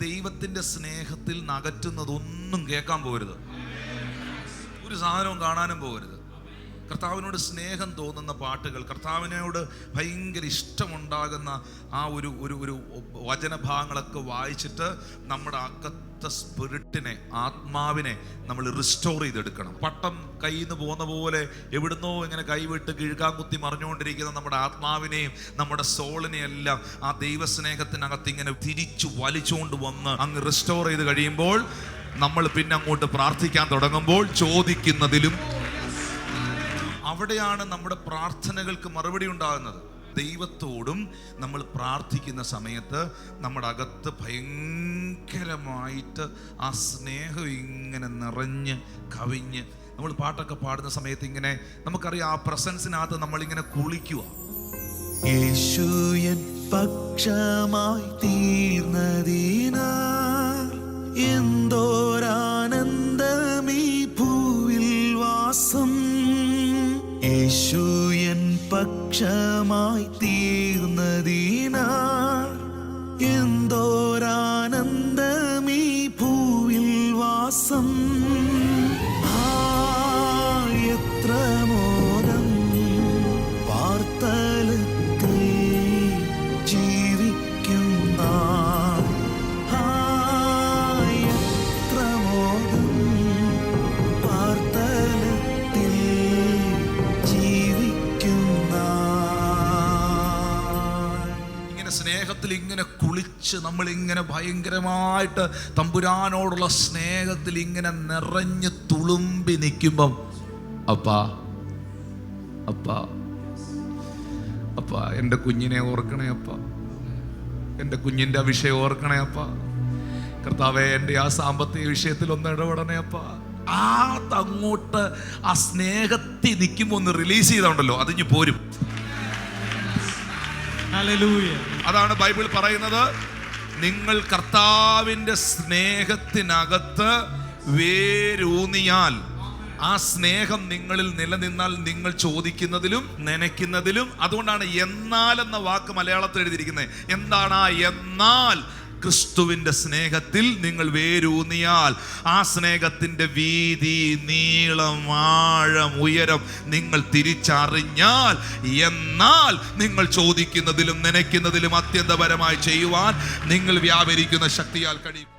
ദൈവത്തിന്റെ സ്നേഹത്തിൽ നകറ്റുന്നതൊന്നും കേൾക്കാൻ പോകരുത്. ഒരു സാധനവും കാണാനും പോകരുത്. കർത്താവിനോട് സ്നേഹം തോന്നുന്ന പാട്ടുകൾ കർത്താവിനോട് ഭയങ്കര ഇഷ്ടമുണ്ടാകുന്ന ആ ഒരു ഒരു ഒരു വചനഭാഗങ്ങളൊക്കെ വായിച്ചിട്ട് നമ്മുടെ അക്കത്ത സ്പിരിറ്റിനെ ആത്മാവിനെ നമ്മൾ റിസ്റ്റോർ ചെയ്തെടുക്കണം. പട്ടം കയ്യിൽ നിന്ന് പോകുന്ന പോലെ എവിടുന്നോ ഇങ്ങനെ കൈവിട്ട് കിഴുകാൻ കുത്തി മറിഞ്ഞുകൊണ്ടിരിക്കുന്ന നമ്മുടെ ആത്മാവിനെയും നമ്മുടെ സോളിനെയെല്ലാം ആ ദൈവസ്നേഹത്തിനകത്ത് ഇങ്ങനെ തിരിച്ചു വലിച്ചുകൊണ്ട് വന്ന് അങ്ങ് റിസ്റ്റോർ ചെയ്ത് കഴിയുമ്പോൾ നമ്മൾ പിന്നെ അങ്ങോട്ട് പ്രാർത്ഥിക്കാൻ തുടങ്ങുമ്പോൾ ചോദിക്കുന്നതിലും അവിടെയാണ് നമ്മുടെ പ്രാർത്ഥനകൾക്ക് മറുപടി ഉണ്ടാകുന്നത്. ദൈവത്തോടും നമ്മൾ പ്രാർത്ഥിക്കുന്ന സമയത്ത് നമ്മുടെ അകത്ത് ഭയങ്കരമായിട്ട് ആ സ്നേഹം ഇങ്ങനെ നിറഞ്ഞ് കവിഞ്ഞ് നമ്മൾ പാട്ടൊക്കെ പാടുന്ന സമയത്ത് ഇങ്ങനെ നമുക്കറിയാം ആ പ്രസൻസിനകത്ത് നമ്മളിങ്ങനെ കുളിക്കുക. യേശുയൻ പക്ഷമായി തീർന്നതിനാ പക്ഷമായി തീർന്നതീന എന്തോരാനന്ദമീ പൂവിൽ വാസം സ്നേഹത്തിൽ ഇങ്ങനെ കുളിച്ച് നമ്മളിങ്ങനെ ഭയങ്കരമായിട്ട് തമ്പുരാനോടുള്ള സ്നേഹത്തിൽ ഇങ്ങനെ നിറഞ്ഞ് തുളുമ്പി നിൽക്കുമ്പം അപ്പാ അപ്പാ അപ്പാ എന്റെ കുഞ്ഞിനെ ഓർക്കണേ അപ്പാ. എന്റെ കുഞ്ഞിന്റെ വിഷയം ഓർക്കണേ അപ്പാ. കർത്താവേ എന്റെ ആ സാമ്പത്തിക വിഷയത്തിൽ ഒന്ന് ഇടപെടണേ അപ്പാ. ആ അങ്ങോട്ട് ആ സ്നേഹത്തിൽ നിൽക്കുമ്പോൾ ഒന്ന് റിലീസ് ചെയ്തോണ്ടല്ലോ അതിഞ്ഞ് പോരും. അതാണ് ബൈബിൾ പറയുന്നത്. നിങ്ങൾ കർത്താവിന്റെ സ്നേഹത്തിനകത്ത് വേരൂന്നിയാൽ ആ സ്നേഹം നിങ്ങളിൽ നിലനിന്നാൽ നിങ്ങൾ ചോദിക്കുന്നതിലും നനയ്ക്കുന്നതിലും അതുകൊണ്ടാണ് എന്നാൽ എന്ന വാക്ക് മലയാളത്തിൽ എഴുതിയിരിക്കുന്നത്. എന്താണ് എന്നാൽ? ക്രിസ്തുവിന്റെ സ്നേഹത്തിൽ നിങ്ങൾ വേരൂന്നിയാൽ ആ സ്നേഹത്തിന്റെ വീതി നീളം ആഴം ഉയരം നിങ്ങൾ തിരിച്ചറിഞ്ഞാൽ എന്നാൽ നിങ്ങൾ ചോദിക്കുന്നതിലും നനയ്ക്കുന്നതിലും അത്യന്തപരമായി ചെയ്യുവാൻ നിങ്ങൾ വ്യാപരിക്കുന്ന ശക്തിയാൽ കഴിയും.